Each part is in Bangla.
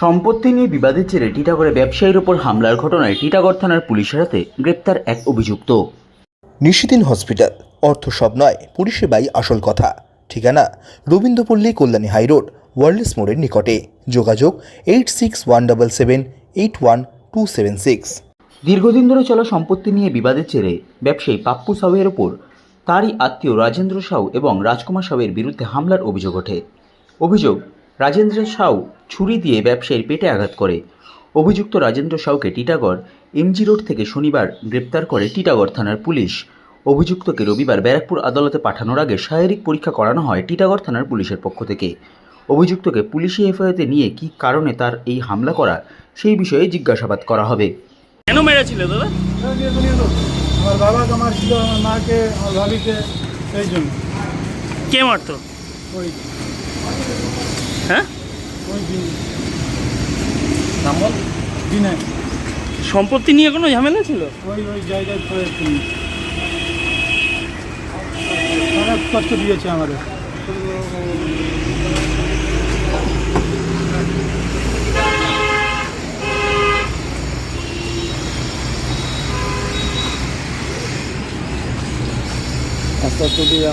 সম্পত্তি নিয়ে বিবাদের জেরে টিটাগড়ে ব্যবসায়ীর ওপর হামলার ঘটনায় টিটাগড় থানার পুলিশের হাতে গ্রেপ্তার এক অভিযুক্ত। নিশিদিন হসপিটাল অর্থ সব নয় পরিষেবাই আসল কথা। ঠিকানা রবীন্দ্রপল্লী কল্যাণী হাইরোড ওয়ার্ল্ডস মোড়ের নিকটে। যোগাযোগ eight six one double seven eight one two seven six. দীর্ঘদিন ধরে চলা সম্পত্তি নিয়ে বিবাদের জেরে ব্যবসায়ী পাপ্পু সাউয়ের ওপর তারই আত্মীয় রাজেন্দ্র সাউ এবং রাজকুমার সাউয়ের বিরুদ্ধে হামলার অভিযোগ ওঠে। অভিযোগ রাজেন্দ্র সাউ ছুরি দিয়ে ব্যবসায়ীর পেটে আঘাত করে। অভিযুক্ত রাজেন্দ্র সাউকে টিটাগড় এমজি রোড থেকে শনিবার গ্রেপ্তার করে টিটাগড় থানার পুলিশ। অভিযুক্তকে রবিবার ব্যারাকপুর আদালতে পাঠানোর আগে শারীরিক পরীক্ষা করানো হয় টিটাগড় থানার পুলিশের পক্ষ থেকে। অভিযুক্তকে পুলিশি হেফাজতে নিয়ে কী কারণে তার এই হামলা করা সেই বিষয়ে জিজ্ঞাসাবাদ করা হবে। কেন মেরেছিল দাদা? আমার মারছিল আমার মাকে আমার ভাবিকে সেই জন্য। কে মারতো? ওই। ওই দিন দিনে। সম্পত্তি নিয়ে কোনো ঝামেলা ছিল? ওই ওই জায়গায় অনেক কষ্ট দিয়েছে আমাদের। আস্তে আস্তে দিয়া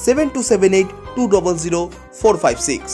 seven two seven eight two double zero four five six